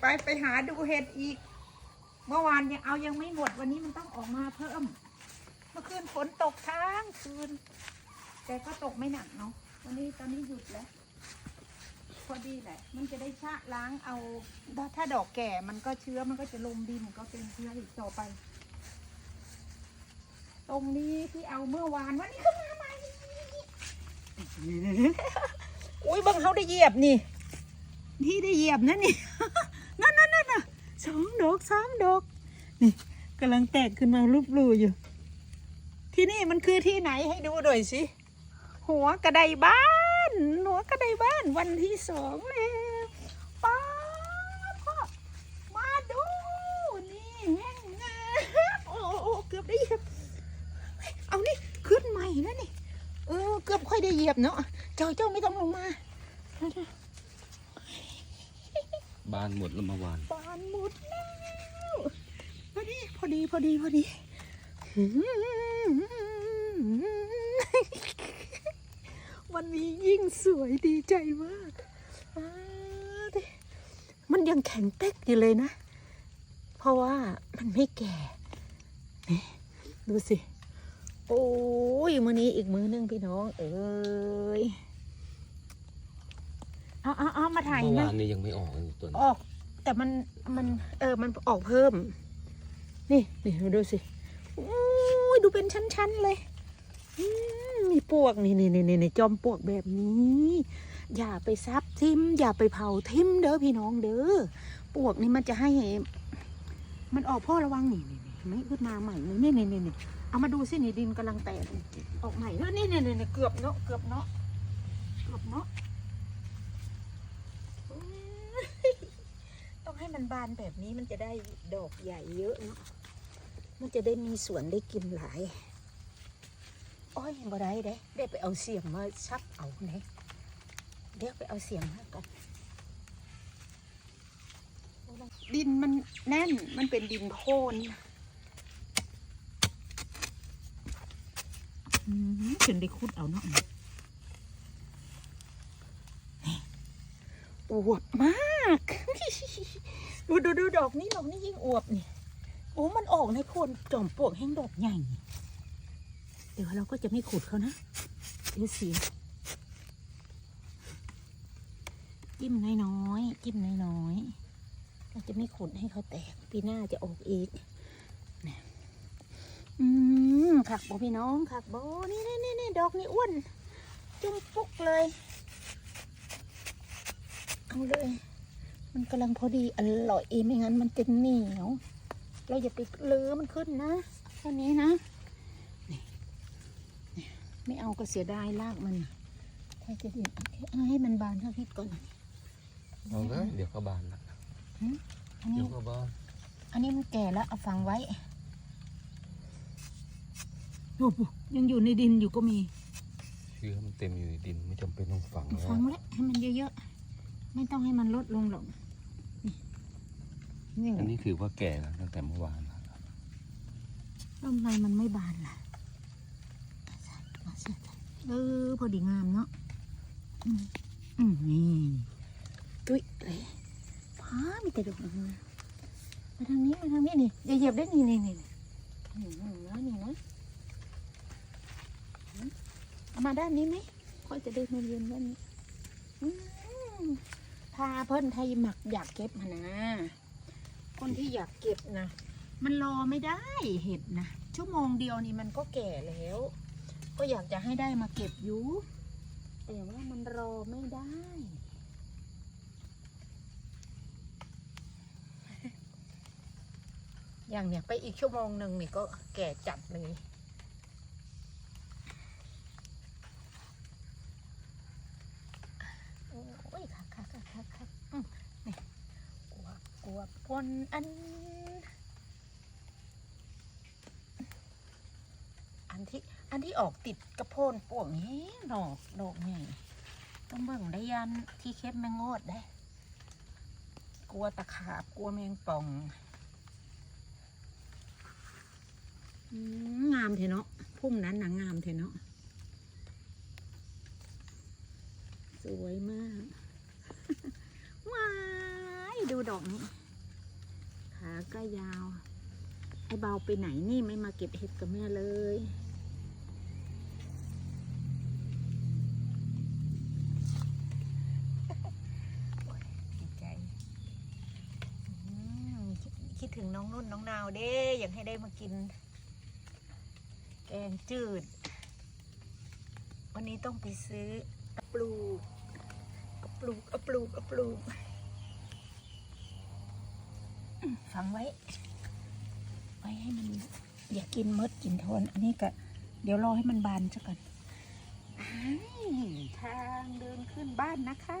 ไปไปหาดูเห็ดอีก เมื่อวานยังเอายังไม่หมดวันนี้มันต้องออกมาเพิ่ม เมื่อคืนฝนตกทั้งคืน แต่ก็ตกไม่หนักเนาะวันนี้ตอนนี้หยุดแล้ว พอดีแหละ มันจะได้ชะล้างเอาถ้าถ้าดอกแก่มันก็เชื้อมันก็จะลงดินก็เป็นเชื้ออีกต่อไป ตรงนี้ที่เอาเมื่อวานวันนี้ขึ้นมาใหม่อุ้ยเบังเขาได้เหยียบนี่นี่ได้เหยียบนะนี่ นั่นนั่นนั่นน่ะสองดอกสามดอก นี่กำลังแตกขึ้นมารูปรูอยู่ ที่นี่มันคือที่ไหนให้ดูหน่อยสิ หัวกระไดบ้าน หัวกระไดบ้านวันที่สองแล้วป้าพ่อมาดู นี่แห้งงาโอ้โอ้เกือบได้เหยียบ เอานี่ขึ้นใหม่แล้วนี่ เออ เกือบค่อยได้เหยียบเนาะ เจ้าเจ้าไม่ต้องลงมา บานหมดแล้วเมื่อวานบานหมดแล้วพอดีพอดีพอดีพอดีวันนี้ยิ่งสวยดีใจมาก มันยังแข็งเป๊กอยู่เลยนะ เพราะว่ามันไม่แก่นี่ดูสิ โอ้ย มื้อนี้อีกมื้อหนึงพี่น้อง เอ้ย เอาเอาเอามาถ่ายเมื่อหนะวานนี้ยังไม่ออกเลยตัวนี้ออก แต่มันมัน เออมันออกเพิ่ม นี่นี่ดูสิโอ้ยดูเป็นชั้นๆเลยอืมมีปวกนี่นี่นี่นี่จอมปวกแบบนี้ อย่าไปซับทิม อย่าไปเผาทิมเด้อพี่น้องเด้อปวกนี่มันจะให้ มันออกพ่อระวังนี่นี่นี่ไม่ขึ้นมาใหม่นี่นี่นี่นี่นี่เอามาดูสินี่ดินกำลังแตกนี่ออกใหม่แล้วนี่นี่นี่นี่เกือบเนาะเกือบเนาะเกือบเนาะ ต้องให้ มันบานแบบนี้มันจะได้ดอกใหญ่เยอะเนาะ มันจะได้มีสวนได้กินหลายโอ้ยบ่ได้เด้ได้ไปเอาเสียงมาชักเอาไหนเดี๋ยวไปเอาเสียงมาก่อนดินมันแน่น มันเป็นดินโพนอืมถึงได้คุดเอาเนาะ อวบมาก ดูดูดูดอกนี้ดอกนี้ยิ่งอวบนี่โอ้มันออกในโคนจอมปลวกแห้งดอกใหญ่ เดี๋ยวเราก็จะไม่ขุดเขานะ เดี๋ยวเสีย จิ้มน้อยๆ จิ้มน้อยๆ เราจะไม่ขุดให้เขาแตก ปีหน้าจะออกอีกอืมขักบอพี่น้องขักบอนี่นี่นี่ดอกนี่อ้วน จุ่มปุกเลย เอาเลย มันกำลังพอดีอร่อยไม่งั้นมันจะเหนียว เราอย่าไปเลือมันขึ้นนะเท่านี้นะนี่นี่ไม่เอาก็เสียดายรากมันถ้าจะเด็ดเอาแค่เอาให้มันบานเท่าทิศก่อนเอาเลยเดี๋ยวก็บานละอันเดี๋นี้ยวก็บาน อันนี้มันแก่แล้วเอาฝังไว้โอ้โหยังอยู่ในดินอยู่ก็มีเชื้อมันเต็มอยู่ในดินไม่จำเป็นต้องฝังแล้วฝังไว้ให้มันเยอะๆ ไม่ต้องให้มันลดลงหรอกนี่อันนี้ถือว่าแก่แล้วตั้งแต่เมื่อวานแล้วทำไมมันไม่บานล่ะเออพอดีงามเนาะอืมอืมนี่ตุ้ยเลยพามีแต่ดอกงามมาทางนี้มาทางนี้นี่อย่าเหยียบได้นี่นี่นี่นี่นี่นะนี่นะเอามาด้านนี้ไหมค่อยจะได้มาเรียนด้านนี้อืมพาเพิ่นไทยหมักอยากเก็บมานะ คนที่อยากเก็บนะ มันรอไม่ได้เห็ดนะ ชั่วโมงเดียวนี่มันก็แก่แล้ว ก็อยากจะให้ได้มาเก็บอยู่ แต่ว่ามันรอไม่ได้อย่างเนี้ยไปอีกชั่วโมงหนึ่งนี่ก็แก่จัดเลยโอ้ยค่ะค่ะค่ะค่ะค่ะอืมนี่กลัวก ลัวปนอัน อันที่อันที่ออกติดกระโพนป่วงนี้ดอกดอกใหญ่ต้องเบิ่งได้ยันที่เคล็ดแมงโงดได้ กลัวตะขาบกลัวแมงป่องงามเทเนาะพุ่มนั้นหนังงามเทเนาะสวยมาก ว้าย ดูดอกนี้ ก็ยาว ไอ้เบาไปไหนนี่ไม่มาเก็บเห็ดกับแม่เลยดีใจคิดถึงน้องนุ่นน้องนาวเด้ อยากให้ได้มากิน แกงจืด วันนี้ต้องไปซื้อปลูกปลูกปลูกปลูก ฝังไว้ ไว้ให้มันอย่ากินมดกินทน อันนี้ก็เดี๋ยวรอให้มันบานซะก่อนทางเดินขึ้นบ้านนะคะ